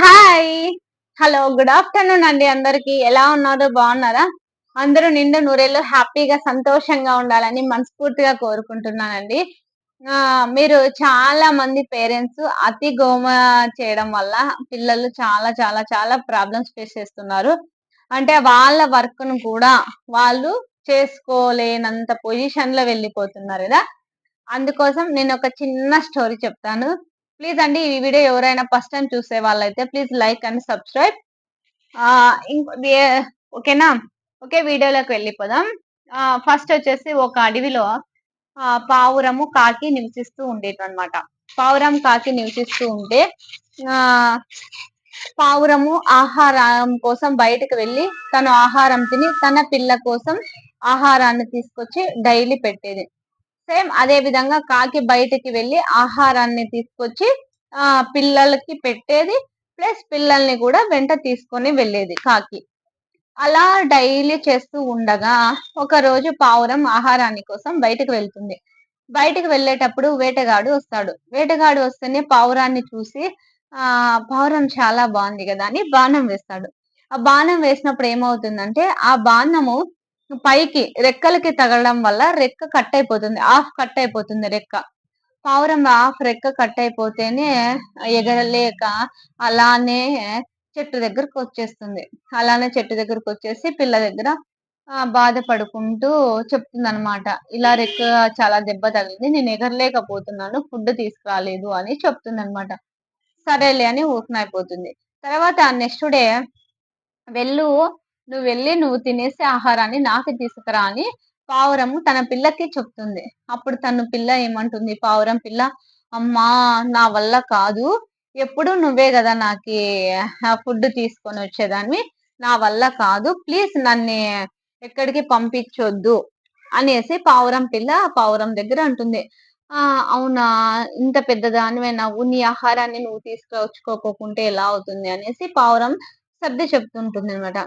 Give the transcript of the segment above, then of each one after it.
Hi hello good afternoon అండి అందరికి. ఎలా ఉన్నారో? బాగున్నారా? అందరూ నిండు నూరేళ్ళు హ్యాపీగా సంతోషంగా ఉండాలని మనస్ఫూర్తిగా కోరుకుంటున్నానండి. మీరు చాలా మంది పేరెంట్స్ అతి గోమ చేయడం వల్ల పిల్లలు చాలా చాలా చాలా ప్రాబ్లమ్స్ ఫేస్ చేస్తున్నారు. అంటే వాళ్ళ వర్క్ను కూడా వాళ్ళు చేసుకోలేనంత పొజిషన్లో వెళ్ళిపోతున్నారు కదా. అందుకోసం నేను ఒక చిన్న స్టోరీ చెప్తాను. ప్లీజ్ అండి ఈ వీడియో ఎవరైనా ఫస్ట్ టైం చూసే వాళ్ళైతే ప్లీజ్ లైక్ అండ్ సబ్స్క్రైబ్ ఓకేనా? ఓకే వీడియోలోకి వెళ్ళిపోదాం. ఫస్ట్ వచ్చేసి ఒక అడవిలో పావురము కాకి నివసిస్తూ ఉండేది అనమాట పావురం కాకి నివసిస్తూ ఉంటే ఆ పావురము ఆహారం కోసం బయటకు వెళ్ళి తను ఆహారం తిని తన పిల్ల కోసం ఆహారాన్ని తీసుకొచ్చి డైలీ పెట్టేది. సేమ్ అదే విధంగా కాకి బయటికి వెళ్ళి ఆహారాన్ని తీసుకొచ్చి ఆ పిల్లలకి పెట్టేది ప్లస్ పిల్లల్ని కూడా వెంట తీసుకొని వెళ్ళేది కాకి. అలా డైలీ చేస్తూ ఉండగా ఒక రోజు పావురం ఆహారాన్ని కోసం బయటకు వెళ్తుంది. బయటకు వెళ్ళేటప్పుడు వేటగాడు వస్తాడు. వేటగాడు వస్తేనే పావురాన్ని చూసి ఆ పావురం చాలా బాగుంది కదా అని బాణం వేస్తాడు. ఆ బాణం వేసినప్పుడు ఏమవుతుందంటే ఆ బాణము పైకి రెక్కలకి తగలడం వల్ల రెక్క కట్ అయిపోతుంది. ఆఫ్ కట్ అయిపోతుంది రెక్క. పావురం ఆఫ్ రెక్క కట్ అయిపోతేనే ఎగరలేక అలానే చెట్టు దగ్గరకు వచ్చేస్తుంది. అలానే చెట్టు దగ్గరకు వచ్చేసి పిల్ల దగ్గర బాధపడుకుంటూ చెప్తుంది అనమాట ఇలా రెక్క చాలా దెబ్బ తగిలింది నేను ఎగరలేకపోతున్నాను ఫుడ్ తీసుకురాలేదు అని చెప్తుంది అనమాట సరేలే అని ఊకనైపోతుంది. తర్వాత నెక్స్ట్ డే వెళ్ళు నువ్వు వెళ్ళి నువ్వు తినేసి ఆహారాన్ని నాకు తీసుకురా అని పావురము తన పిల్లకి చెప్తుంది. అప్పుడు తను పిల్ల ఏమంటుంది? పావురం పిల్ల అమ్మా నా వల్ల కాదు. ఎప్పుడు నువ్వే కదా నాకు ఫుడ్ తీసుకొని వచ్చేదాన్ని నా వల్ల కాదు. ప్లీజ్ నన్ను ఎక్కడికి పంపించొద్దు అనేసి పావురం పిల్ల పావురం దగ్గర అంటుంది. ఆ అవునా? ఇంత పెద్దదానివే నువ్వు నీ ఆహారాన్ని నువ్వు తీసుకువచ్చుకోకుంటే ఎలా అవుతుంది? అనేసి పావురం సర్ది చెప్తుంటుంది అనమాట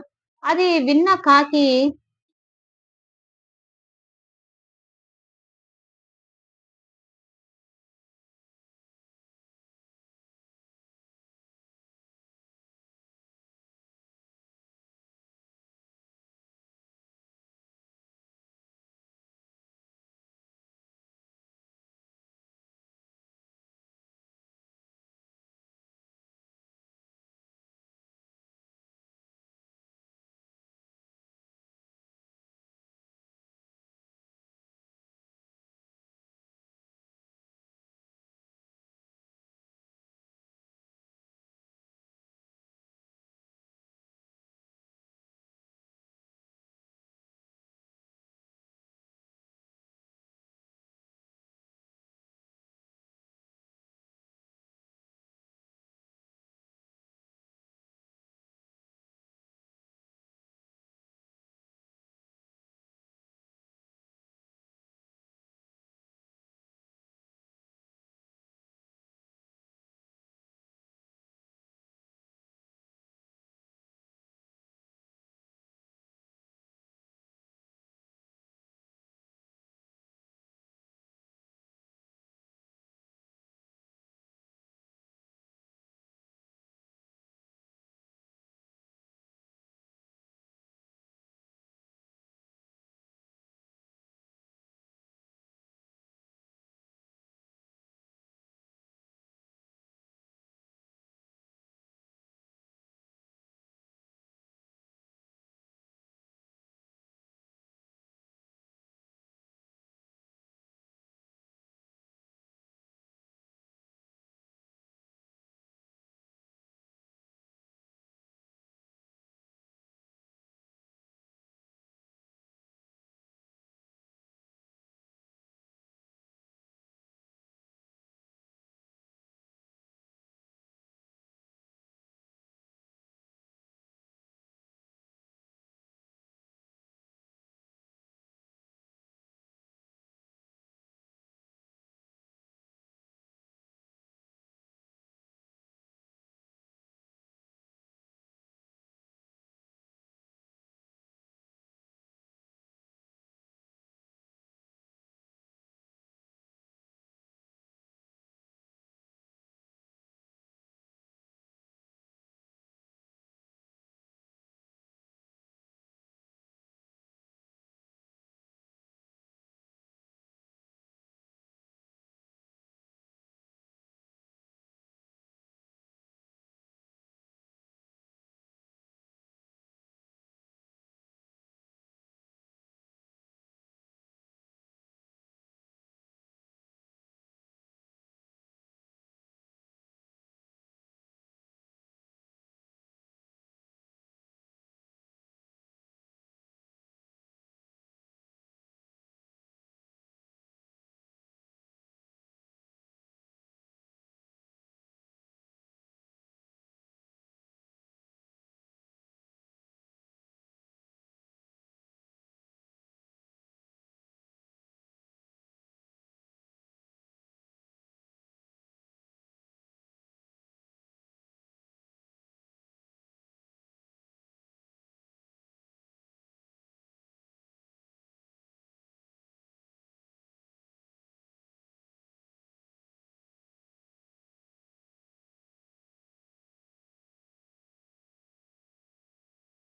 అది విన్న కాకి